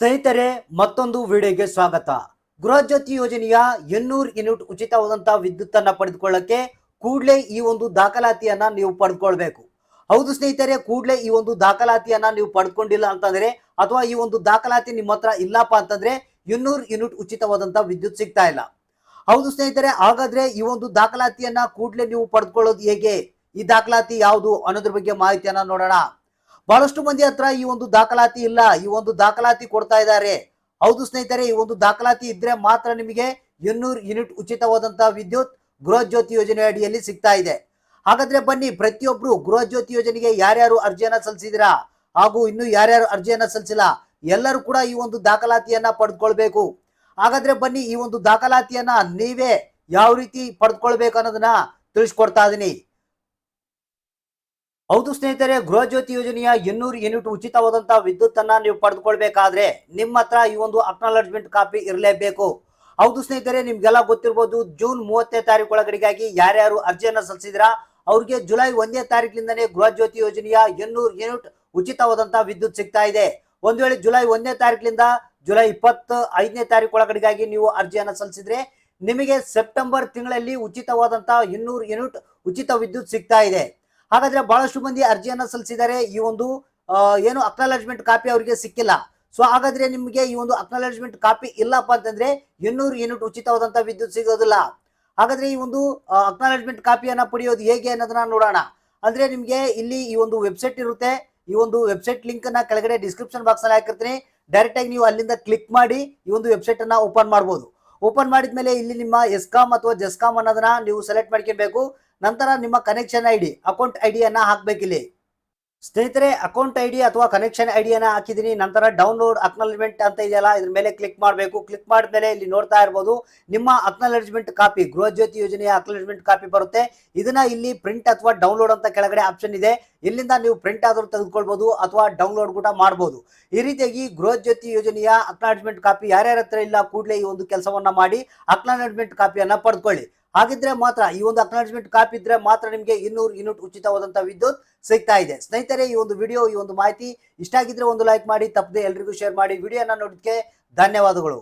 ಸ್ನೇಹಿತರೆ, ಮತ್ತೊಂದು ವಿಡಿಯೋಗೆ ಸ್ವಾಗತ. ಗೃಹಜ್ಯೋತಿ ಯೋಜನೆಯ ಎನ್ನೂರು ಯೂನಿಟ್ ಉಚಿತವಾದಂತಹ ವಿದ್ಯುತ್ ಅನ್ನ ಪಡೆದುಕೊಳ್ಳಕ್ಕೆ ಕೂಡಲೇ ಈ ಒಂದು ದಾಖಲಾತಿಯನ್ನ ನೀವು ಪಡೆದುಕೊಳ್ಬೇಕು ಹೌದು ಸ್ನೇಹಿತರೆ, ಕೂಡಲೇ ಈ ಒಂದು ದಾಖಲಾತಿಯನ್ನ ನೀವು ಪಡ್ಕೊಂಡಿಲ್ಲ ಅಂತಂದ್ರೆ, ಅಥವಾ ಈ ಒಂದು ದಾಖಲಾತಿ ನಿಮ್ಮ ಹತ್ರ ಇಲ್ಲಪ್ಪ ಅಂತಂದ್ರೆ ಇನ್ನೂರು ಯೂನಿಟ್ ಉಚಿತವಾದಂತಹ ವಿದ್ಯುತ್ ಸಿಗ್ತಾ ಇಲ್ಲ. ಹೌದು ಸ್ನೇಹಿತರೆ, ಹಾಗಾದ್ರೆ ಈ ಒಂದು ದಾಖಲಾತಿಯನ್ನ ಕೂಡಲೇ ನೀವು ಪಡೆದುಕೊಳ್ಳೋದು ಹೇಗೆ? ಈ ದಾಖಲಾತಿ ಯಾವುದು ಅನ್ನೋದ್ರ ಬಗ್ಗೆ ಮಾಹಿತಿಯನ್ನ ನೋಡೋಣ. ಬಹಳಷ್ಟು ಮಂದಿ ಹತ್ರ ಈ ಒಂದು ದಾಖಲಾತಿ ಇಲ್ಲ, ಈ ಒಂದು ದಾಖಲಾತಿ ಕೊಡ್ತಾ ಇದ್ದಾರೆ. ಹೌದು ಸ್ನೇಹಿತರೆ, ಈ ಒಂದು ದಾಖಲಾತಿ ಇದ್ರೆ ಮಾತ್ರ ನಿಮಗೆ ಇನ್ನೂರು ಯೂನಿಟ್ ಉಚಿತವಾದಂತಹ ವಿದ್ಯುತ್ ಗೃಹ ಜ್ಯೋತಿ ಯೋಜನೆ ಅಡಿಯಲ್ಲಿ ಸಿಗ್ತಾ ಇದೆ. ಹಾಗಾದ್ರೆ ಬನ್ನಿ, ಪ್ರತಿಯೊಬ್ರು ಗೃಹ ಜ್ಯೋತಿ ಯೋಜನೆಗೆ ಯಾರ್ಯಾರು ಅರ್ಜಿಯನ್ನ ಸಲ್ಲಿಸಿದಿರಾ ಹಾಗೂ ಇನ್ನು ಯಾರ್ಯಾರು ಅರ್ಜಿಯನ್ನ ಸಲ್ಲಿಸಿಲ್ಲ, ಎಲ್ಲರೂ ಕೂಡ ಈ ಒಂದು ದಾಖಲಾತಿಯನ್ನ ಪಡೆದುಕೊಳ್ಬೇಕು. ಹಾಗಾದ್ರೆ ಬನ್ನಿ, ಈ ಒಂದು ದಾಖಲಾತಿಯನ್ನ ನೀವೇ ಯಾವ ರೀತಿ ಪಡೆದುಕೊಳ್ಬೇಕು ಅನ್ನೋದನ್ನ ತಿಳಿಸ್ಕೊಡ್ತಾ ಇದೀನಿ. ಹೌದು ಸ್ನೇಹಿತರೆ ಗೃಹ ಜ್ಯೋತಿ ಯೋಜನೆಯ ಎನ್ನೂರು ಯೂನಿಟ್ ಉಚಿತವಾದಂತಹ ವಿದ್ಯುತ್ ಅನ್ನ ನೀವು ಪಡೆದುಕೊಳ್ಬೇಕಾದ್ರೆ ನಿಮ್ಮ ಹತ್ರ ಈ ಒಂದು ಅಕ್ನಾಲಜ್ಮೆಂಟ್ ಕಾಪಿ ಇರಲೇಬೇಕು. ಹೌದು ಸ್ನೇಹಿತರೆ, ನಿಮ್ಗೆಲ್ಲ ಗೊತ್ತಿರ್ಬೋದು, ಜೂನ್ ಮೂವತ್ತನೇ ತಾರೀಕು ಒಳಗಡೆಗಾಗಿ ಯಾರ್ಯಾರು ಅರ್ಜಿಯನ್ನು ಸಲ್ಲಿಸಿದ್ರಾ, ಅವ್ರಿಗೆ ಜುಲೈ ಒಂದನೇ ತಾರೀಕಿನಿಂದನೇ ಗೃಹ ಜ್ಯೋತಿ ಯೋಜನೆಯ ಎನ್ನೂರು ಯೂನಿಟ್ ಉಚಿತವಾದಂತಹ ವಿದ್ಯುತ್ ಸಿಗ್ತಾ ಇದೆ. ಒಂದು ವೇಳೆ ಜುಲೈ ಒಂದನೇ ತಾರೀಕಿನಿಂದ ಜುಲೈ ಇಪ್ಪತ್ತ ಐದನೇ ತಾರೀಕು ಒಳಗಡೆಗಾಗಿ ನೀವು ಅರ್ಜಿಯನ್ನು ಸಲ್ಲಿಸಿದ್ರೆ ನಿಮಗೆ ಸೆಪ್ಟೆಂಬರ್ ತಿಂಗಳಲ್ಲಿ ಉಚಿತವಾದಂತಹ ಇನ್ನೂರು ಯೂನಿಟ್ ಉಚಿತ ವಿದ್ಯುತ್ ಸಿಗ್ತಾ ಇದೆ. ಹಾಗಾದ್ರೆ ಬಹಳಷ್ಟು ಮಂದಿ ಅರ್ಜಿಯನ್ನ ಸಲ್ಲಿಸಿದ್ದಾರೆ. ಈ ಒಂದು ಏನು ಅಕ್ನಾಲಜ್ಮೆಂಟ್ ಕಾಪಿ ಅವರಿಗೆ ಸಿಕ್ಕಿಲ್ಲ. ಸೊ ಹಾಗಾದ್ರೆ ನಿಮಗೆ ಈ ಒಂದು ಅಕ್ನಾಲಜ್ಮೆಂಟ್ ಕಾಪಿ ಇಲ್ಲಪ್ಪ ಅಂತಂದ್ರೆ ಇನ್ನೂರು ಯೂನಿಟ್ ಉಚಿತವಾದಂತಹ ವಿದ್ಯುತ್ ಸಿಗೋದಿಲ್ಲ. ಹಾಗಾದ್ರೆ ಈ ಒಂದು ಅಕ್ನಾಲಜ್ಮೆಂಟ್ ಕಾಪಿಯನ್ನ ಪಡೆಯೋದು ಹೇಗೆ ಅನ್ನೋದನ್ನ ನೋಡೋಣ. ಅಂದ್ರೆ ನಿಮ್ಗೆ ಇಲ್ಲಿ ಈ ಒಂದು ವೆಬ್ಸೈಟ್ ಇರುತ್ತೆ. ಈ ಒಂದು ವೆಬ್ಸೈಟ್ ಲಿಂಕ್ ಅನ್ನ ಕೆಳಗಡೆ ಡಿಸ್ಕ್ರಿಪ್ಷನ್ ಬಾಕ್ಸ್ ಅಲ್ಲಿ ಹಾಕಿರ್ತೀನಿ. ಡೈರೆಕ್ಟ್ ಆಗಿ ನೀವು ಅಲ್ಲಿಂದ ಕ್ಲಿಕ್ ಮಾಡಿ ಈ ಒಂದು ವೆಬ್ಸೈಟ್ ಅನ್ನ ಓಪನ್ ಮಾಡಬಹುದು ಓಪನ್ ಮಾಡಿದ ಮೇಲೆ ಇಲ್ಲಿ ನಿಮ್ಮ ಎಸ್ಕಾಮ್ ಅಥವಾ ಜೆಸ್ಕಾಮ್ ಅನ್ನೋದನ್ನ ನೀವು ಸೆಲೆಕ್ಟ್ ಮಾಡ್ಕೊಬೇಕು ನಂತರ ನಿಮ್ಮ connection I D account I ಡಿಯನ್ನ ಹಾಕ್ಬೇಕಿಲ್ಲಿ. ಸ್ನೇಹಿತರೆ ಅಕೌಂಟ್ ಐ ಡಿ ಅಥವಾ ಕನೆಕ್ಷನ್ ಐಡಿಯನ್ನ ಹಾಕಿದೀನಿ. ನಂತರ ಡೌನ್ಲೋಡ್ ಅಕ್ನಾಲಜ್ಮೆಂಟ್ ಅಂತ ಇದೆಯಲ್ಲ, ಇದ್ರ ಮೇಲೆ ಕ್ಲಿಕ್ ಮಾಡಬೇಕು. ಕ್ಲಿಕ್ ಮಾಡಿದ್ಮೇಲೆ ಇಲ್ಲಿ ನೋಡ್ತಾ ಇರ್ಬೋದು, ನಿಮ್ಮ ಅಕ್ನಾಲಜ್ಮೆಂಟ್ ಕಾಪಿ ಗೃಹ ಜ್ಯೋತಿ ಯೋಜನೆಯ ಅಕ್ನಾಲಜ್ಮೆಂಟ್ ಕಾಪಿ ಬರುತ್ತೆ. ಇದನ್ನ ಇಲ್ಲಿ ಪ್ರಿಂಟ್ ಅಥವಾ ಡೌನ್ಲೋಡ್ ಅಂತ ಕೆಳಗಡೆ ಆಪ್ಷನ್ ಇದೆ. ಇಲ್ಲಿಂದ ನೀವು ಪ್ರಿಂಟ್ ಆದರೂ ತೆಗೆದುಕೊಳ್ಬಹುದು ಅಥವಾ ಡೌನ್ಲೋಡ್ ಕೂಡ ಮಾಡಬಹುದು ಈ ರೀತಿಯಾಗಿ ಗೃಹ ಜ್ಯೋತಿ ಯೋಜನೆಯ ಅಕ್ನಾಲಜ್ಮೆಂಟ್ ಕಾಪಿ ಯಾರ್ಯಾರ ಹತ್ರ ಇಲ್ಲ, ಕೂಡಲೇ ಈ ಒಂದು ಕೆಲಸವನ್ನ ಮಾಡಿ ಅಕ್ನಾಲಜ್ಮೆಂಟ್ ಕಾಪಿಯನ್ನ ಪಡೆದುಕೊಳ್ಳಿ ಹಾಗಿದ್ರೆ ಮಾತ್ರ ಈ ಒಂದು ಅಕ್ನಾಲಜ್ಮೆಂಟ್ ಕಾಪಿ ಇದ್ರೆ ಮಾತ್ರ ನಿಮಗೆ ಇನ್ನೂರು ಯೂನಿಟ್ ಉಚಿತವಾದಂತಹ ವಿದ್ಯುತ್ ಸಿಗ್ತಾ ಇದೆ. ಸ್ನೇಹಿತರೆ, ಈ ಒಂದು ವಿಡಿಯೋ ಈ ಒಂದು ಮಾಹಿತಿ ಇಷ್ಟ ಆಗಿದ್ರೆ ಒಂದು ಲೈಕ್ ಮಾಡಿ, ತಪ್ಪದೆ ಎಲ್ರಿಗೂ ಶೇರ್ ಮಾಡಿ. ವಿಡಿಯೋನ ನೋಡೋದಕ್ಕೆ ಧನ್ಯವಾದಗಳು.